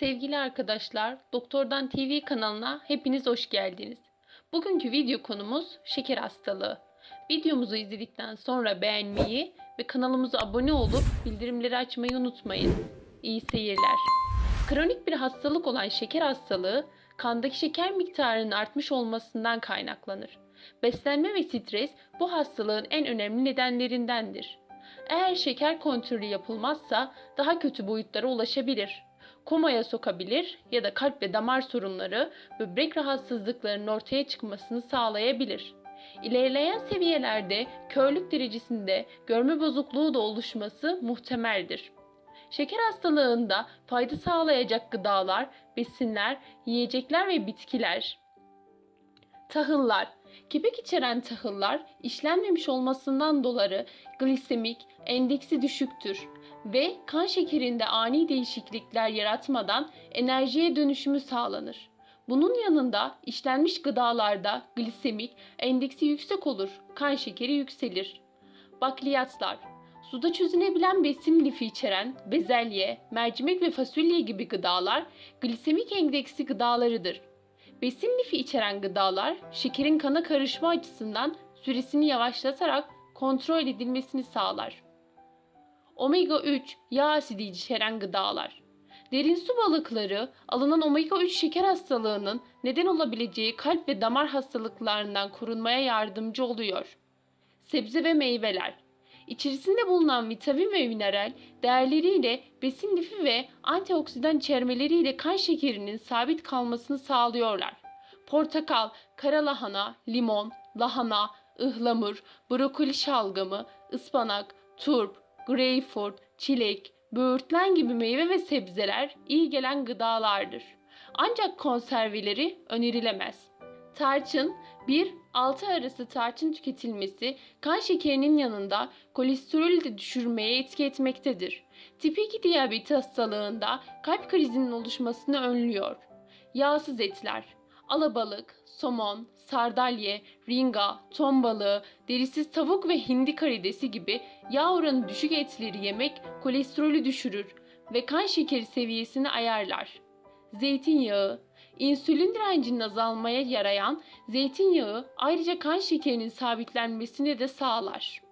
Sevgili arkadaşlar, Doktordan TV kanalına hepiniz hoş geldiniz. Bugünkü video konumuz şeker hastalığı. Videomuzu izledikten sonra beğenmeyi ve kanalımıza abone olup bildirimleri açmayı unutmayın. İyi seyirler. Kronik bir hastalık olan şeker hastalığı, kandaki şeker miktarının artmış olmasından kaynaklanır. Beslenme ve stres bu hastalığın en önemli nedenlerindendir. Eğer şeker kontrolü yapılmazsa daha kötü boyutlara ulaşabilir. Komaya sokabilir ya da kalp ve damar sorunları, böbrek rahatsızlıklarının ortaya çıkmasını sağlayabilir. İlerleyen seviyelerde körlük derecesinde görme bozukluğu da oluşması muhtemeldir. Şeker hastalığında fayda sağlayacak gıdalar, besinler, yiyecekler ve bitkiler. Tahıllar. Kepek içeren tahıllar işlenmemiş olmasından dolayı glisemik endeksi düşüktür ve kan şekerinde ani değişiklikler yaratmadan enerjiye dönüşümü sağlanır. Bunun yanında işlenmiş gıdalarda glisemik endeksi yüksek olur, kan şekeri yükselir. Bakliyatlar Suda çözünebilen besin lifi içeren bezelye, mercimek ve fasulye gibi gıdalar glisemik endeksi gıdalarıdır. Besin lifi içeren gıdalar şekerin kana karışma açısından süresini yavaşlatarak kontrol edilmesini sağlar. Omega 3 yağ asidi içeren gıdalar. Derin su balıkları alınan omega 3 şeker hastalığının neden olabileceği kalp ve damar hastalıklarından korunmaya yardımcı oluyor. Sebze ve meyveler. İçerisinde bulunan vitamin ve mineral değerleriyle besin lifi ve antioksidan içermeleriyle kan şekerinin sabit kalmasını sağlıyorlar. Portakal, kara lahana, limon, lahana, ıhlamur, brokoli şalgamı, ıspanak, turp, greyfurt, çilek, böğürtlen gibi meyve ve sebzeler iyi gelen gıdalardır. Ancak konserveleri önerilemez. Tarçın 1-6 arası tarçın tüketilmesi kan şekerinin yanında kolesterolü de düşürmeye etki etmektedir. Tip 2 diyabet hastalığında kalp krizinin oluşmasını önlüyor. Yağsız etler alabalık, somon, sardalye, ringa, ton balığı, derisiz tavuk ve hindi karidesi gibi yağ oranı düşük etleri yemek kolesterolü düşürür ve kan şekeri seviyesini ayarlar. Zeytinyağı, insülin direncinin azalmaya yarayan zeytinyağı ayrıca kan şekerinin sabitlenmesini de sağlar.